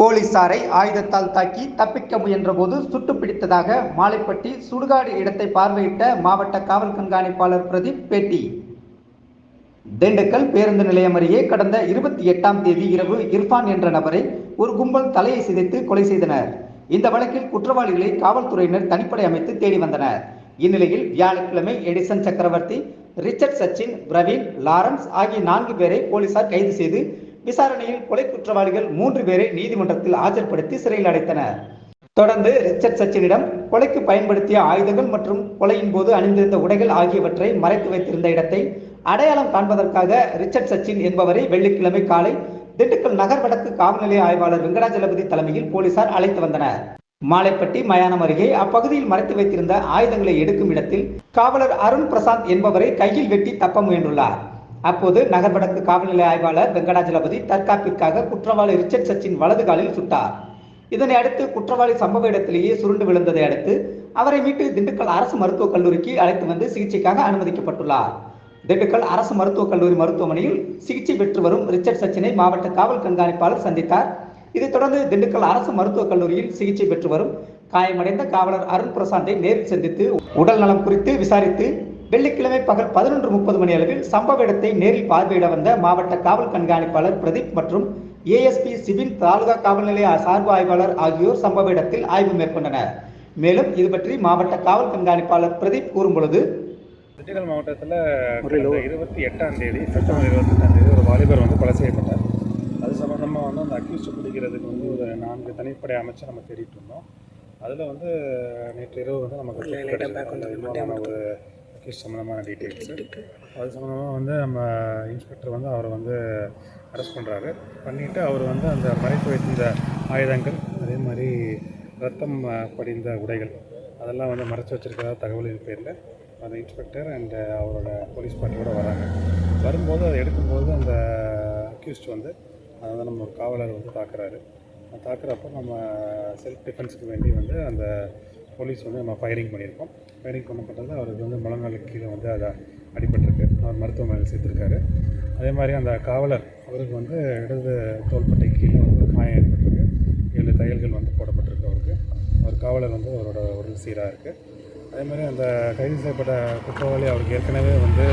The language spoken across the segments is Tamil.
போலீசாரை ஆயுதத்தால் தாக்கி தப்பிக்க முயன்றபோது சுட்டு பிடித்ததாக மாலைப்பட்டி சுடுகாடு இடத்தை பார்வையிட்ட மாவட்ட காவல் கண்காணிப்பாளர் பிரதீப் பேட்டி. திண்டுக்கல் பேருந்து நிலையம் அருகே கடந்த இருபத்தி எட்டாம் தேதி இரவு இர்ஃபான் என்ற நபரை ஒரு கும்பல் தலையை சிதைத்து கொலை செய்தனர். இந்த வழக்கில் குற்றவாளிகளை காவல்துறையினர் தனிப்படை அமைத்து தேடி வந்தனர். இந்நிலையில் வியாழக்கிழமை எடிசன் சக்கரவர்த்தி ரிச்சர்ட் சச்சின் பிரவீன் லாரன்ஸ் ஆகிய நான்கு பேரை போலீசார் கைது செய்து விசாரணையில் கொலை குற்றவாளிகள் மூன்று பேரை நீதிமன்றத்தில் ஆஜர்படுத்தி சிறையில் அடைத்தனர். தொடர்ந்து ரிச்சர்ட் சச்சினிடம் கொலைக்கு பயன்படுத்திய ஆயுதங்கள் மற்றும் கொலையின் போது அணிந்திருந்த உடைகள் ஆகியவற்றை மறைத்து வைத்திருந்த இடத்தை அடையாளம் காண்பதற்காக ரிச்சர்ட் சச்சின் என்பவரை வெள்ளிக்கிழமை காலை திண்டுக்கல் நகர் வடக்கு காவல்நிலைய ஆய்வாளர் வெங்கடாஜலபதி தலைமையில் போலீசார் அழைத்து வந்தனர். மாலைப்பட்டி மயானம் அருகே அப்பகுதியில் மறைத்து வைத்திருந்த ஆயுதங்களை எடுக்கும் இடத்தில் காவலர் அருண் பிரசாந்த் என்பவரை கையில் வெட்டி தப்ப முயன்றுள்ளார். அப்போது நகர் வடக்கு ஆய்வாளர் வெங்கடாஜலபதி தற்காப்பிற்காக குற்றவாளி ரிச்சர்ட் சச்சின் வலது காலில் சுட்டார். இதனை அடுத்து குற்றவாளி சம்பவ இடத்திலேயே சுருண்டு விழுந்ததை அடுத்து அவரை மீட்டு திண்டுக்கல் அரசு மருத்துவக் கல்லூரிக்கு அழைத்து வந்து சிகிச்சைக்காக அனுமதிக்கப்பட்டுள்ளார். திண்டுக்கல் அரசு மருத்துவக் கல்லூரி மருத்துவமனையில் சிகிச்சை பெற்று வரும் ரிச்சர்ட் சச்சினை மாவட்ட காவல் கண்காணிப்பாளர் சந்தித்தார். இதைத் தொடர்ந்து திண்டுக்கல் அரசு மருத்துவக் கல்லூரியில் சிகிச்சை பெற்று வரும் காயமடைந்த காவலர் அருண் பிரசாந்தை நேரில் சந்தித்து உடல் நலம் குறித்து விசாரித்து வெள்ளிக்கிழமை பகல் பதினொன்று முப்பது மணி அளவில் சம்பவ இடத்தை நேரில் பார்வையிட வந்த மாவட்ட காவல் கண்காணிப்பாளர் பிரதீப் மற்றும் ஏஎஸ்பி சிபின் தாலுகா காவல் நிலைய சார்பு ஆய்வாளர் ஆகியோர் சம்பவ இடத்தில் ஆய்வு மேற்கொண்டனர். மேலும் இது பற்றி மாவட்ட காவல் கண்காணிப்பாளர் பிரதீப் கூறும்பொழுது திண்டுக்கல் மாவட்டத்தில் இருபத்தி எட்டாம் தேதி செப்டம்பர் இருபத்தெட்டாம் தேதி ஒரு வாலிபர் வந்து கொலை செய்யப்பட்டார். அது சம்மந்தமாக வந்து அந்த அக்யூஸ்ட் பிடிக்கிறதுக்கு வந்து ஒரு நான்கு தனிப்படை அமைச்சு நம்ம தேடிட்டு இருந்தோம். அதில் வந்து நேற்று இரவு வந்து நமக்கு ஒரு கேஸ் சம்மந்தமான டீட்டெயில்ஸு அது சம்மந்தமாக வந்து நம்ம இன்ஸ்பெக்டர் வந்து அவரை வந்து அரெஸ்ட் பண்ணுறாரு பண்ணிவிட்டு அவர் வந்து அந்த மறைத்து வைத்திருந்த ஆயுதங்கள் அதே மாதிரி ரத்தம் படிந்த உடைகள் அதெல்லாம் வந்து மறைச்சு வச்சுருக்கிறதா தகவலின் பேரில் அந்த இன்ஸ்பெக்டர் அண்ட் அவரோட போலீஸ் பார்ட்டியோட வராங்க. வரும்போது அதை எடுக்கும்போது அந்த அக்யூஸ்ட் வந்து அதை வந்து நம்ம ஒரு காவலர் வந்து தாக்குறாரு. தாக்குறப்போ நம்ம செல்ஃப் டிஃபென்ஸுக்கு வேண்டி வந்து அந்த போலீஸ் வந்து நம்ம ஃபயரிங் பண்ணியிருக்கோம். ஃபயரிங் பண்ணப்பட்டது அவருக்கு வந்து முழங்காலுக்கு கீழே வந்து அதை அடிபட்டிருக்கு. அவர் மருத்துவமனையில் சேர்த்துருக்காரு. அதே மாதிரி அந்த காவலர் அவருக்கு வந்து இடது தோள்பட்டை கீழே வந்து காயம் ஏற்பட்டிருக்கு. ஏழு தையல்கள் வந்து போடப்பட்டிருக்கு அவருக்கு. அவர் காவலர் வந்து அவரோட உடல் சீராக இருக்குது அதே மாதிரி அந்த கைது செய்யப்பட்ட குற்றவாளி அவருக்கு ஏற்கனவே வந்து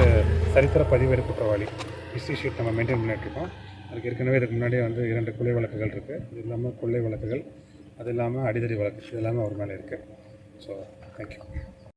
சரித்திர பதிவேடு குற்றவாளி. ஹிஸ்ட்ரி ஷீட் நம்ம மெயின்டைன் பண்ணிட்டுருக்கோம். அதுக்கு ஏற்கனவே இதுக்கு முன்னாடியே வந்து இரண்டு கொலை வழக்குகள் இருக்குது இது இல்லாமல் கொள்ளை வழக்குகள் அது இல்லாமல் அடிதடி வழக்கு இது எல்லாமே அவர் மேலே இருக்குது So, thank you.